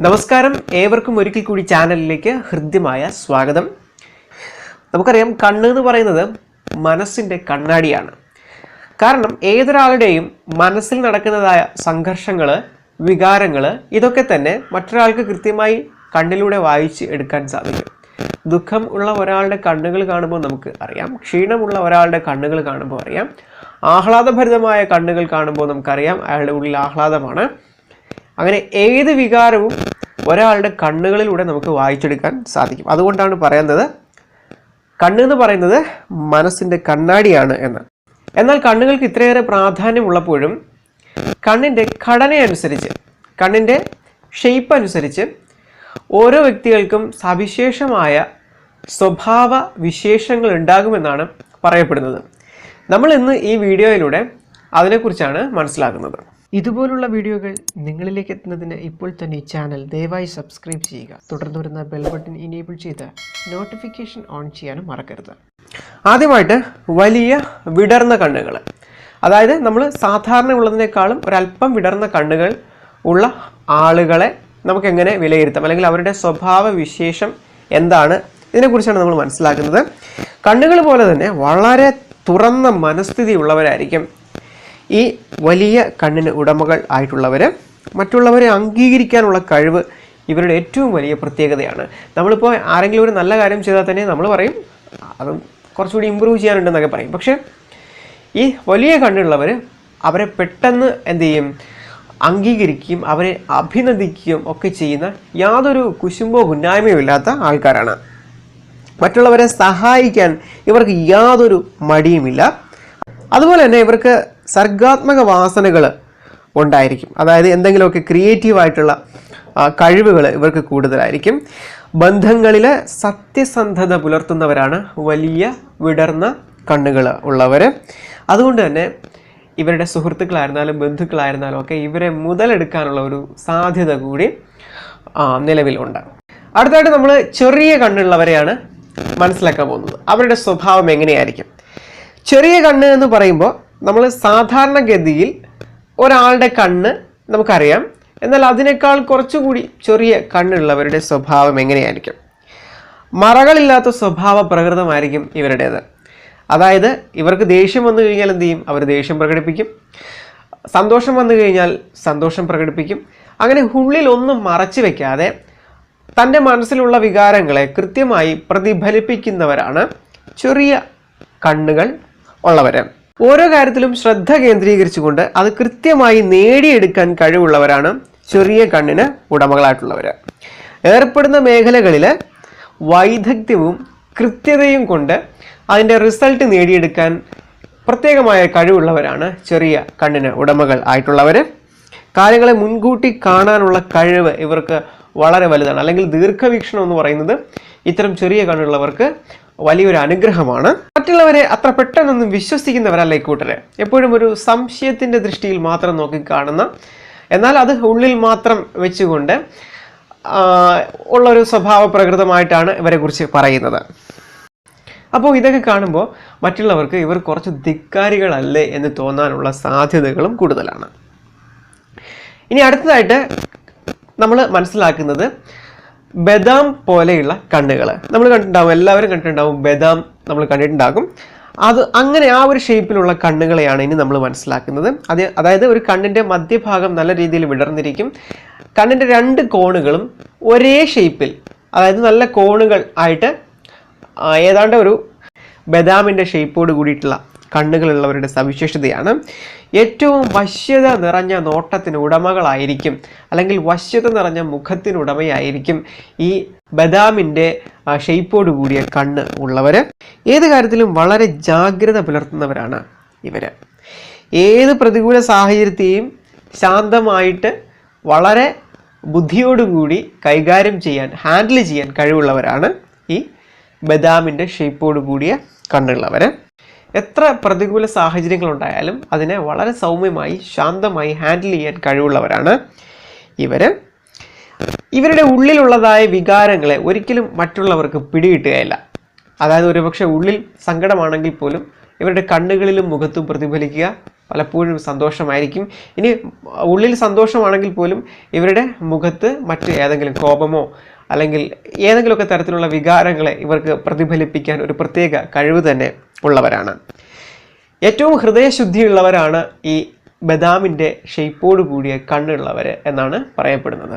നമസ്കാരം. ഏവർക്കും ഒരിക്കൽ കൂടി ചാനലിലേക്ക് ഹൃദ്യമായ സ്വാഗതം. നമുക്കറിയാം കണ്ണ് എന്ന് പറയുന്നത് മനസ്സിന്റെ കണ്ണാടിയാണ്. കാരണം ഏതൊരാളുടെയും മനസ്സിൽ നടക്കുന്നതായ സംഘർഷങ്ങൾ വികാരങ്ങൾ ഇതൊക്കെ തന്നെ മറ്റൊരാൾക്ക് കൃത്യമായി കണ്ണിലൂടെ വായിച്ച് എടുക്കാൻ സാധിക്കും. ദുഃഖം ഉള്ള ഒരാളുടെ കണ്ണുകൾ കാണുമ്പോൾ നമുക്ക് അറിയാം. ക്ഷീണമുള്ള ഒരാളുടെ കണ്ണുകൾ കാണുമ്പോൾ അറിയാം. ആഹ്ലാദഭരിതമായ കണ്ണുകൾ കാണുമ്പോൾ നമുക്കറിയാം. അയാളുടെ ഉള്ളിൽ ആഹ്ലാദമാണ്. അങ്ങനെ ഏത് വികാരവും ഒരാളുടെ കണ്ണുകളിലൂടെ നമുക്ക് വായിച്ചെടുക്കാൻ സാധിക്കും. അതുകൊണ്ടാണ് പറയുന്നത് കണ്ണ് എന്ന് പറയുന്നത് മനസ്സിന്റെ കണ്ണാടിയാണ് എന്ന്. എന്നാൽ കണ്ണുകൾക്ക് ഇത്രയേറെ പ്രാധാന്യമുള്ളപ്പോഴും കണ്ണിന്റെ ഘടനയനുസരിച്ച് കണ്ണിന്റെ ഷെയ്പ്പ് അനുസരിച്ച് ഓരോ വ്യക്തികൾക്കും സവിശേഷമായ സ്വഭാവ വിശേഷങ്ങൾ ഉണ്ടാകുമെന്നാണ് പറയപ്പെടുന്നത്. നമ്മൾ ഇന്ന് ഈ വീഡിയോയിലൂടെ അതിനെക്കുറിച്ചാണ് മനസ്സിലാക്കുന്നത്. ഇതുപോലുള്ള വീഡിയോകൾ നിങ്ങളിലേക്ക് എത്തുന്നതിന് ഇപ്പോൾ തന്നെ ഈ ചാനൽ ദയവായി സബ്സ്ക്രൈബ് ചെയ്യുക. തുടർന്ന് വരുന്ന ബെൽ ബട്ടൺ ഇനേബിൾ ചെയ്ത് നോട്ടിഫിക്കേഷൻ ഓൺ ചെയ്യാനും മറക്കരുത്. ആദ്യമായിട്ട് വലിയ വിടർന്ന കണ്ണുകൾ. അതായത് നമ്മൾ സാധാരണ ഉള്ളതിനേക്കാളും ഒരല്പം വിടർന്ന കണ്ണുകൾ ഉള്ള ആളുകളെ നമുക്ക് എങ്ങനെ വിലയിരുത്താം? അല്ലെങ്കിൽ അവരുടെ സ്വഭാവ വിശേഷം എന്താണ്? ഇതിനെക്കുറിച്ചാണ് നമ്മൾ മനസ്സിലാക്കുന്നത്. കണ്ണുകൾ പോലെ തന്നെ വളരെ തുറന്ന മനസ്ഥിതി ഉള്ളവരായിരിക്കും ഈ വലിയ കണ്ണിന് ഉടമകൾ ആയിട്ടുള്ളവർ മറ്റുള്ളവരെ അംഗീകരിക്കാനുള്ള കഴിവ് ഇവരുടെ ഏറ്റവും വലിയ പ്രത്യേകതയാണ്. നമ്മളിപ്പോൾ ആരെങ്കിലും ഒരു നല്ല കാര്യം ചെയ്താൽ തന്നെ നമ്മൾ പറയും അത് കുറച്ചുകൂടി ഇമ്പ്രൂവ് ചെയ്യാനുണ്ടെന്നൊക്കെ പറയും. പക്ഷേ ഈ വലിയ കണ്ണുള്ളവർ അവരെ പെട്ടെന്ന് എന്ത് ചെയ്യും? അംഗീകരിക്കുകയും അവരെ അഭിനന്ദിക്കുകയും ഒക്കെ ചെയ്യുന്ന യാതൊരു കുശുമ്പോ ഗുന്നായ്മയോ ഇല്ലാത്ത ആൾക്കാരാണ്. മറ്റുള്ളവരെ സഹായിക്കാൻ ഇവർക്ക് യാതൊരു മടിയുമില്ല. അതുപോലെ തന്നെ ഇവർക്ക് സർഗാത്മക വാസനകൾ ഉണ്ടായിരിക്കും. അതായത് എന്തെങ്കിലുമൊക്കെ ക്രിയേറ്റീവായിട്ടുള്ള കഴിവുകൾ ഇവർക്ക് കൂടുതലായിരിക്കും. ബന്ധങ്ങളിൽ സത്യസന്ധത പുലർത്തുന്നവരാണ് വലിയ വിടർന്ന കണ്ണുകൾ ഉള്ളവർ അതുകൊണ്ട് തന്നെ ഇവരുടെ സുഹൃത്തുക്കളായിരുന്നാലും ബന്ധുക്കളായിരുന്നാലും ഒക്കെ ഇവരെ മുതലെടുക്കാനുള്ള ഒരു സാധ്യത കൂടി നിലവിലുണ്ട്. അടുത്തായിട്ട് നമ്മൾ ചെറിയ കണ്ണുള്ളവരെയാണ് മനസ്സിലാക്കാൻ പോകുന്നത്. അവരുടെ സ്വഭാവം എങ്ങനെയായിരിക്കും? ചെറിയ കണ്ണ് എന്ന് പറയുമ്പോൾ നമ്മൾ സാധാരണഗതിയിൽ ഒരാളുടെ കണ്ണ് നമുക്കറിയാം. എന്നാൽ അതിനേക്കാൾ കുറച്ചുകൂടി ചെറിയ കണ്ണുള്ളവരുടെ സ്വഭാവം എങ്ങനെയായിരിക്കും? മറകളില്ലാത്ത സ്വഭാവ പ്രകൃതമായിരിക്കും ഇവരുടേത്. അതായത് ഇവർക്ക് ദേഷ്യം വന്നു കഴിഞ്ഞാൽ എന്ത് ചെയ്യും? അവർ ദേഷ്യം പ്രകടിപ്പിക്കും. സന്തോഷം വന്നു കഴിഞ്ഞാൽ സന്തോഷം പ്രകടിപ്പിക്കും. അങ്ങനെ ഉള്ളിൽ ഒന്നും മറച്ചു വെക്കാതെ തന്റെ മനസ്സിലുള്ള വികാരങ്ങളെ കൃത്യമായി പ്രതിഫലിപ്പിക്കുന്നവരാണ് ചെറിയ കണ്ണുകൾ ഉള്ളവർ ഓരോ കാര്യത്തിലും ശ്രദ്ധ കേന്ദ്രീകരിച്ചുകൊണ്ട് അത് കൃത്യമായി നേടിയെടുക്കാൻ കഴിവുള്ളവരാണ് ചെറിയ കണ്ണിന് ഉടമകളായിട്ടുള്ളവർ ഏർപ്പെടുന്ന മേഖലകളിൽ വൈദഗ്ധ്യവും കൃത്യതയും കൊണ്ട് അതിന്റെ റിസൾട്ട് നേടിയെടുക്കാൻ പ്രത്യേകമായ കഴിവുള്ളവരാണ് ചെറിയ കണ്ണിന് ഉടമകൾ ആയിട്ടുള്ളവർ കാര്യങ്ങളെ മുൻകൂട്ടി കാണാനുള്ള കഴിവ് ഇവർക്ക് വളരെ വലുതാണ്. അല്ലെങ്കിൽ ദീർഘവീക്ഷണം എന്ന് പറയുന്നത് ഇത്തരം ചെറിയ കണ്ണുള്ളവർക്ക് വലിയൊരു അനുഗ്രഹമാണ്. മറ്റുള്ളവരെ അത്ര പെട്ടെന്നൊന്നും വിശ്വസിക്കുന്നവരല്ല ഇക്കൂട്ടര് എപ്പോഴും ഒരു സംശയത്തിന്റെ ദൃഷ്ടിയിൽ മാത്രം നോക്കി കാണുന്ന എന്നാൽ അത് ഉള്ളിൽ മാത്രം വെച്ചുകൊണ്ട് ഉള്ള ഉള്ളൊരു സ്വഭാവ പ്രകൃതമായിട്ടാണ് ഇവരെക്കുറിച്ച് പറയുന്നത്. അപ്പോൾ ഇതൊക്കെ കാണുമ്പോൾ മറ്റുള്ളവർക്ക് ഇവർ കുറച്ച് ധിക്കാരികളല്ലേ എന്ന് തോന്നാനുള്ള സാധ്യതകളും കൂടുതലാണ്. ഇനി അടുത്തതായിട്ട് നമ്മൾ മനസ്സിലാക്കുന്നത് ബദാം പോലെയുള്ള കണ്ണുകൾ നമ്മൾ കണ്ടിട്ടുണ്ടാവും എല്ലാവരും കണ്ടിട്ടുണ്ടാവും ബദാം നമ്മൾ കണ്ടിട്ടുണ്ടാകും. അത് അങ്ങനെ ആ ഒരു ഷേപ്പിലുള്ള കണ്ണുകളെയാണ് ഇനി നമ്മൾ മനസ്സിലാക്കുന്നത്. അത് അതായത് ഒരു കണ്ണിന്റെ മധ്യഭാഗം നല്ല രീതിയിൽ വിടർന്നിരിക്കും. കണ്ണിന്റെ രണ്ട് കോണുകളും ഒരേ ഷേപ്പിൽ അതായത് നല്ല കോണുകൾ ആയിട്ട് ഏതാണ്ട് ഒരു ബദാമിന്റെ ഷേപ്പോട് കൂടിയിട്ടുള്ള കണ്ണുകളുള്ളവരുടെ സവിശേഷതയാണ്. ഏറ്റവും വശ്യത നിറഞ്ഞ നോട്ടത്തിന് ഉടമകളായിരിക്കും. അല്ലെങ്കിൽ വശ്യത നിറഞ്ഞ മുഖത്തിന് ഉടമയായിരിക്കും ഈ ബദാമിന്റെ ഷേപ്പോട് കൂടിയ കണ്ണ് ഉള്ളവർ ഏത് കാര്യത്തിലും വളരെ ജാഗ്രത പുലർത്തുന്നവരാണ് ഇവർ ഏത് പ്രതികൂല സാഹചര്യത്തെയും ശാന്തമായിട്ട് വളരെ ബുദ്ധിയോടുകൂടി കൈകാര്യം ചെയ്യാൻ ഹാൻഡിൽ ചെയ്യാൻ കഴിവുള്ളവരാണ് ഈ ബദാമിന്റെ ഷേപ്പോട് കൂടിയ കണ്ണുള്ളവർ എത്ര പ്രതികൂല സാഹചര്യങ്ങളുണ്ടായാലും അതിനെ വളരെ സൗമ്യമായി ശാന്തമായി ഹാൻഡിൽ ചെയ്യാൻ കഴിവുള്ളവരാണ് ഇവർ ഇവരുടെ ഉള്ളിലുള്ളതായ വികാരങ്ങളെ ഒരിക്കലും മറ്റുള്ളവർക്ക് പിടികിട്ടുകയില്ല. അതായത് ഒരുപക്ഷെ ഉള്ളിൽ സങ്കടമാണെങ്കിൽ പോലും ഇവരുടെ കണ്ണുകളിലും മുഖത്തും പ്രതിഫലിക്കുക പലപ്പോഴും സന്തോഷമായിരിക്കും. ഇനി ഉള്ളിൽ സന്തോഷമാണെങ്കിൽ പോലും ഇവരുടെ മുഖത്ത് മറ്റ് ഏതെങ്കിലും കോപമോ അല്ലെങ്കിൽ ഏതെങ്കിലുമൊക്കെ തരത്തിലുള്ള വികാരങ്ങളെ ഇവർക്ക് പ്രതിഫലിപ്പിക്കാൻ ഒരു പ്രത്യേക കഴിവ് തന്നെ ഉള്ളവരാണ്. ഏറ്റവും ഹൃദയശുദ്ധിയുള്ളവരാണ് ഈ ബദാമിന്റെ ഷെയ്പ്പോട് കൂടിയ കണ്ണുള്ളവർ എന്നാണ് പറയപ്പെടുന്നത്.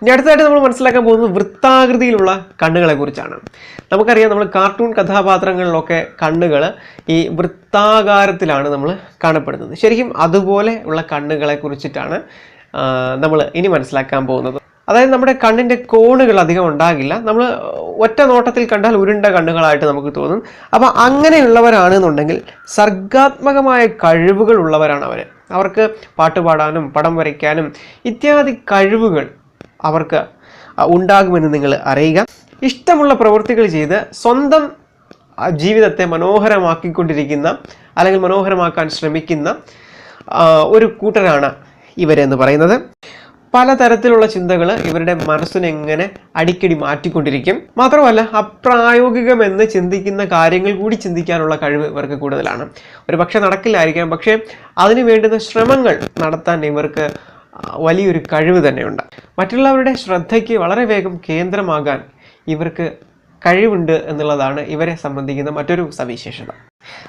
ഇനി അടുത്തതായിട്ട് നമ്മൾ മനസ്സിലാക്കാൻ പോകുന്നത് വൃത്താകൃതിയിലുള്ള കണ്ണുകളെക്കുറിച്ചാണ്. നമുക്കറിയാം നമ്മൾ കാർട്ടൂൺ കഥാപാത്രങ്ങളിലൊക്കെ കണ്ണുകൾ ഈ വൃത്താകാരത്തിലാണ് നമ്മൾ കാണപ്പെടുന്നത്. ശരിക്കും അതുപോലെ ഉള്ള കണ്ണുകളെ കുറിച്ചിട്ടാണ് നമ്മൾ ഇനി മനസ്സിലാക്കാൻ പോകുന്നത്. അതായത് നമ്മുടെ കണ്ണിന്റെ കോണുകൾ അധികം ഉണ്ടാകില്ല. നമ്മൾ ഒറ്റ നോട്ടത്തിൽ കണ്ടാൽ ഉരുണ്ട കണ്ണുകളായിട്ട് നമുക്ക് തോന്നും. അപ്പോൾ അങ്ങനെയുള്ളവരാണെന്നുണ്ടെങ്കിൽ സർഗാത്മകമായ കഴിവുകൾ ഉള്ളവരാണ് അവർ അവർക്ക് പാട്ട് പാടാനും പടം വരയ്ക്കാനും ഇത്യാദി കഴിവുകൾ അവർക്ക് ഉണ്ടാകുമെന്ന് നിങ്ങൾ അറിയുക. ഇഷ്ടമുള്ള പ്രവൃത്തികൾ ചെയ്ത് സ്വന്തം ജീവിതത്തെ മനോഹരമാക്കിക്കൊണ്ടിരിക്കുന്ന അല്ലെങ്കിൽ മനോഹരമാക്കാൻ ശ്രമിക്കുന്ന ഒരു കൂട്ടരാണ് ഇവരെന്ന് പറയുന്നത്. പലതരത്തിലുള്ള ചിന്തകൾ ഇവരുടെ മനസ്സിനെ എങ്ങനെ അടിക്കടി മാറ്റിക്കൊണ്ടിരിക്കും. മാത്രമല്ല അപ്രായോഗികമെന്ന് ചിന്തിക്കുന്ന കാര്യങ്ങൾ കൂടി ചിന്തിക്കാനുള്ള കഴിവ് ഇവർക്ക് കൂടുതലാണ്. ഒരു പക്ഷെ നടക്കില്ലായിരിക്കാം പക്ഷേ അതിനു വേണ്ടുന്ന ശ്രമങ്ങൾ നടത്താൻ ഇവർക്ക് വലിയൊരു കഴിവ് തന്നെയുണ്ട്. മറ്റുള്ളവരുടെ ശ്രദ്ധയ്ക്ക് വളരെ വേഗം കേന്ദ്രമാകാൻ ഇവർക്ക് കഴിവുണ്ട് എന്നുള്ളതാണ് ഇവരെ സംബന്ധിക്കുന്ന മറ്റൊരു സവിശേഷത.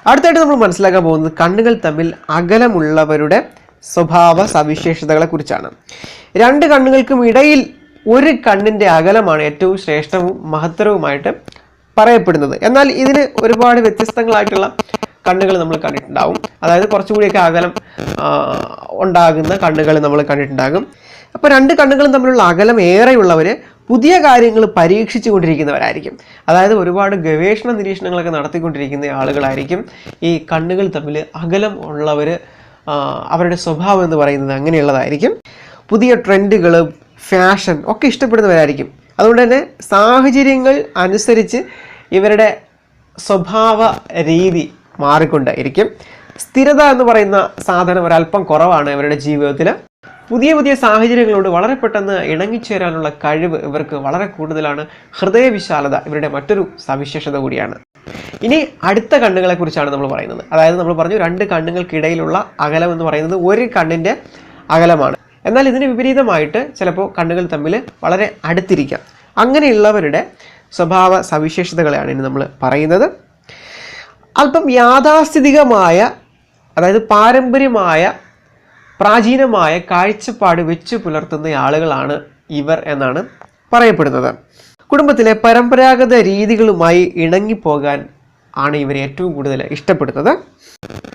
അടുത്തായിട്ട് നമ്മൾ മനസ്സിലാക്കാൻ പോകുന്നത് കണ്ണുകൾ തമ്മിൽ അകലമുള്ളവരുടെ സ്വഭാവ സവിശേഷതകളെ കുറിച്ചാണ് രണ്ട് കണ്ണുകൾക്കും ഇടയിൽ ഒരു കണ്ണിന്റെ അകലമാണ് ഏറ്റവും ശ്രേഷ്ഠവും മഹത്തരവുമായിട്ട് പറയപ്പെടുന്നത്. എന്നാൽ ഇതിന് ഒരുപാട് വ്യത്യസ്തങ്ങളായിട്ടുള്ള കണ്ണുകൾ നമ്മൾ കണ്ടിട്ടുണ്ടാവും. അതായത് കുറച്ചുകൂടിയൊക്കെ അകലം ഉണ്ടാകുന്ന കണ്ണുകൾ നമ്മൾ കണ്ടിട്ടുണ്ടാകും. അപ്പോൾ രണ്ട് കണ്ണുകളും തമ്മിലുള്ള അകലം ഏറെയുള്ളവർ പുതിയ കാര്യങ്ങൾ പരീക്ഷിച്ചു കൊണ്ടിരിക്കുന്നവരായിരിക്കും അതായത് ഒരുപാട് ഗവേഷണ നിരീക്ഷണങ്ങളൊക്കെ നടത്തിക്കൊണ്ടിരിക്കുന്ന ആളുകളായിരിക്കും ഈ കണ്ണുകൾ തമ്മിൽ അകലം ഉള്ളവർ അവരുടെ സ്വഭാവം എന്ന് പറയുന്നത് അങ്ങനെയുള്ളതായിരിക്കും. പുതിയ ട്രെൻഡുകൾ ഫാഷൻ ഒക്കെ ഇഷ്ടപ്പെടുന്നവരായിരിക്കും. അതുകൊണ്ട് തന്നെ സാഹചര്യങ്ങൾ അനുസരിച്ച് ഇവരുടെ സ്വഭാവ രീതി മാറിക്കൊണ്ടായിരിക്കും. സ്ഥിരത എന്ന് പറയുന്ന സാധനം ഒരല്പം കുറവാണ് ഇവരുടെ ജീവിതത്തിൽ പുതിയ പുതിയ സാഹചര്യങ്ങളോട് വളരെ പെട്ടെന്ന് ഇണങ്ങിച്ചേരാനുള്ള കഴിവ് ഇവർക്ക് വളരെ കൂടുതലാണ്. ഹൃദയവിശാലത ഇവരുടെ മറ്റൊരു സവിശേഷത കൂടിയാണ്. ഇനി അടുത്ത കണ്ണുകളെ കുറിച്ചാണ് നമ്മൾ പറയുന്നത്. അതായത് നമ്മൾ പറഞ്ഞു രണ്ട് കണ്ണുകൾക്കിടയിലുള്ള അകലം എന്ന് പറയുന്നത് ഒരു കണ്ണിന്റെ അകലമാണ്. എന്നാൽ ഇതിന് വിപരീതമായിട്ട് ചിലപ്പോൾ കണ്ണുകൾ തമ്മിൽ വളരെ അടുത്തിരിക്കാം. അങ്ങനെയുള്ളവരുടെ സ്വഭാവ സവിശേഷതകളെയാണ് ഇനി നമ്മൾ പറയുന്നത്. അല്പം യാഥാസ്ഥിതികമായ അതായത് പാരമ്പര്യമായ പ്രാചീനമായ കാഴ്ചപ്പാട് വെച്ച് പുലർത്തുന്ന ആളുകളാണ് ഇവർ എന്നാണ് പറയപ്പെടുന്നത്. കുടുംബത്തിലെ പരമ്പരാഗത രീതികളുമായി ഇണങ്ങിപ്പോകാൻ ആണ് ഇവർ ഏറ്റവും കൂടുതൽ ഇഷ്ടപ്പെടുന്നത്.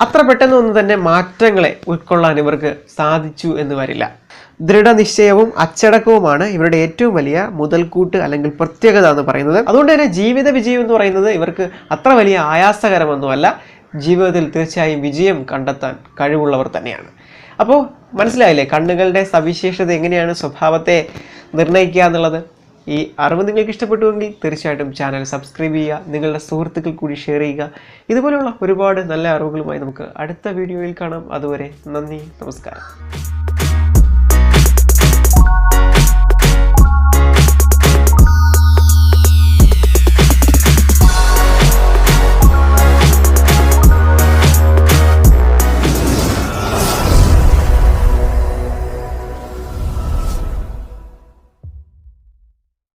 അത്ര പെട്ടെന്നൊന്നും തന്നെ മാറ്റങ്ങളെ ഉൾക്കൊള്ളാൻ ഇവർക്ക് സാധിച്ചു എന്ന് വരില്ല. ദൃഢനിശ്ചയവും അച്ചടക്കവുമാണ് ഇവരുടെ ഏറ്റവും വലിയ മുതൽക്കൂട്ട് അല്ലെങ്കിൽ പ്രത്യേകത എന്ന് പറയുന്നത്. അതുകൊണ്ട് തന്നെ ജീവിത വിജയം എന്ന് പറയുന്നത് ഇവർക്ക് അത്ര വലിയ ആയാസകരമൊന്നുമല്ല. ജീവിതത്തിൽ തീർച്ചയായും വിജയം കണ്ടെത്താൻ കഴിവുള്ളവർ തന്നെയാണ്. അപ്പോൾ മനസ്സിലായില്ലേ കണ്ണുകളുടെ സവിശേഷത എങ്ങനെയാണ് സ്വഭാവത്തെ നിർണയിക്കുക എന്നുള്ളത്? ഈ അറിവ് നിങ്ങൾക്ക് ഇഷ്ടപ്പെട്ടുവെങ്കിൽ തീർച്ചയായിട്ടും ചാനൽ സബ്സ്ക്രൈബ് ചെയ്യുക നിങ്ങളുടെ സുഹൃത്തുക്കൾ കൂടി ഷെയർ ചെയ്യുക. ഇതുപോലെയുള്ള ഒരുപാട് നല്ല അറിവുകളുമായി നമുക്ക് അടുത്ത വീഡിയോയിൽ കാണാം. അതുവരെ നന്ദി നമസ്കാരം.